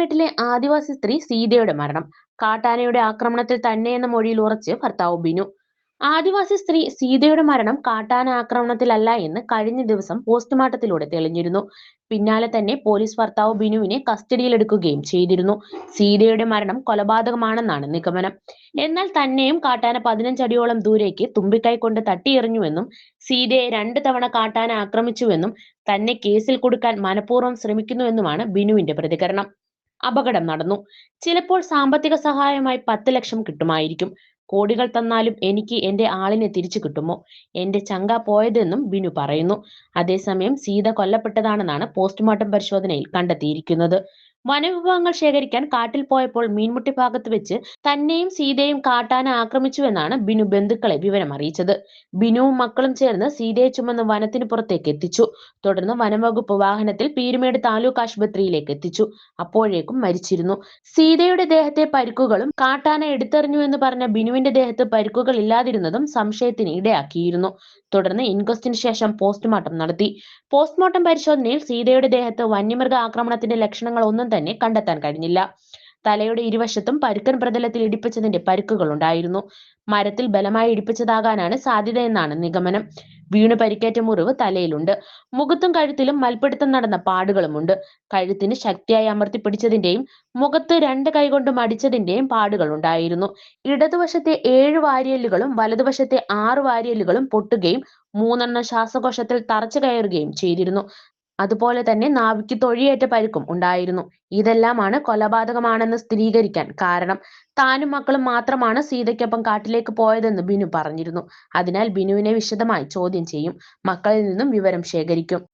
പീരുമേട്ടിലെ ആദിവാസി സ്ത്രീ സീതയുടെ മരണം. കാട്ടാനയുടെ ആക്രമണത്തിൽ തന്നെയെന്ന മൊഴിയിൽ ഉറച്ച് ഭർത്താവ് ബിനു. ആദിവാസി സ്ത്രീ സീതയുടെ മരണം കാട്ടാന ആക്രമണത്തിലല്ല എന്ന് കഴിഞ്ഞ ദിവസം പോസ്റ്റ്മോർട്ടത്തിലൂടെ തെളിഞ്ഞിരുന്നു. പിന്നാലെ തന്നെ പോലീസ് ഭർത്താവ് ബിനുവിനെ കസ്റ്റഡിയിലെടുക്കുകയും ചെയ്തിരുന്നു. സീതയുടെ മരണം കൊലപാതകമാണെന്നാണ് നിഗമനം. എന്നാൽ തന്നെയും കാട്ടാന പതിനഞ്ചടിയോളം ദൂരേക്ക് തുമ്പിക്കൈ കൊണ്ട് തട്ടിയെറിഞ്ഞുവെന്നും സീതയെ രണ്ട് തവണ കാട്ടാന ആക്രമിച്ചുവെന്നും തന്നെ കേസിൽ കൊടുക്കാൻ മനഃപൂർവം ശ്രമിക്കുന്നുവെന്നുമാണ് ബിനുവിന്റെ പ്രതികരണം. അപകടം നടന്നു. ചിലപ്പോൾ സാമ്പത്തിക സഹായമായി പത്ത് ലക്ഷം കിട്ടുമായിരിക്കും. കോടികൾ തന്നാലും എനിക്ക് എന്റെ ആളിനെ തിരിച്ചു കിട്ടുമോ? എന്റെ ചങ്ക പോയതെന്നും ബിനു പറയുന്നു. അതേസമയം സീത കൊല്ലപ്പെട്ടതാണെന്നാണ് പോസ്റ്റ്മോർട്ടം പരിശോധനയിൽ കണ്ടെത്തിയിരിക്കുന്നത്. വനവിഭവങ്ങൾ ശേഖരിക്കാൻ കാട്ടിൽ പോയപ്പോൾ മീൻമുട്ടി ഭാഗത്ത് വെച്ച് തന്നെയും സീതയും കാട്ടാന ആക്രമിച്ചുവെന്നാണ് ബിനു ബന്ധുക്കളെ വിവരം അറിയിച്ചത്. ബിനുവും മക്കളും ചേർന്ന് സീതയെ ചുമന്ന് വനത്തിന് പുറത്തേക്ക് എത്തിച്ചു. തുടർന്ന് വനംവകുപ്പ് വാഹനത്തിൽ പീരുമേട് താലൂക്ക് ആശുപത്രിയിലേക്ക് എത്തിച്ചു. അപ്പോഴേക്കും മരിച്ചിരുന്നു. സീതയുടെ ദേഹത്തെ പരിക്കുകളും കാട്ടാന എടുത്തെറിഞ്ഞു എന്ന് പറഞ്ഞ ബിനുവിന്റെ ദേഹത്ത് പരിക്കുകൾ ഇല്ലാതിരുന്നതും സംശയത്തിന് ഇടയാക്കിയിരുന്നു. തുടർന്ന് ഇൻക്വസ്റ്റിന് ശേഷം പോസ്റ്റ്മോർട്ടം നടത്തി. പോസ്റ്റ്മോർട്ടം പരിശോധനയിൽ സീതയുടെ ദേഹത്ത് വന്യമൃഗ ആക്രമണത്തിന്റെ ലക്ഷണങ്ങൾ ഒന്നും തന്നെ കണ്ടെത്താൻ കഴിഞ്ഞില്ല. തലയുടെ ഇരുവശത്തും പരുക്കൻ പ്രതലത്തിൽ ഇടിപ്പിച്ചതിന്റെ ഉണ്ടായിരുന്നു. മരത്തിൽ ബലമായി ഇടിപ്പിച്ചതാകാനാണ് സാധ്യതയെന്നാണ് നിഗമനം. വീണു പരിക്കേറ്റ മുറിവ് തലയിലുണ്ട്. മുഖത്തും കഴുത്തിലും മൽപ്പിടുത്തം നടന്ന പാടുകളുമുണ്ട്. കഴുത്തിന് ശക്തിയായി അമർത്തി പിടിച്ചതിന്റെയും മുഖത്ത് രണ്ട് കൈകൊണ്ട് മടിച്ചതിന്റെയും പാടുകൾ ഉണ്ടായിരുന്നു. ഇടതുവശത്തെ ഏഴ് വാരിയല്ലുകളും വലതുവശത്തെ ആറ് വാരിയല്ലുകളും പൊട്ടുകയും മൂന്നെണ്ണം ശ്വാസകോശത്തിൽ തറച്ചു കയറുകയും ചെയ്തിരുന്നു. അതുപോലെ തന്നെ നാവിക്ക് തൊഴിയേറ്റ പരിക്കും ഉണ്ടായിരുന്നു. ഇതെല്ലാമാണ് കൊലപാതകമാണെന്ന് സ്ഥിരീകരിക്കാൻ കാരണം. താനും മക്കളും മാത്രമാണ് സീതയ്ക്കൊപ്പം കാട്ടിലേക്ക് പോയതെന്ന് ബിനു പറഞ്ഞിരുന്നു. അതിനാൽ ബിനുവിനെ വിശദമായി ചോദ്യം ചെയ്യും. മക്കളിൽ നിന്നും വിവരം ശേഖരിക്കും.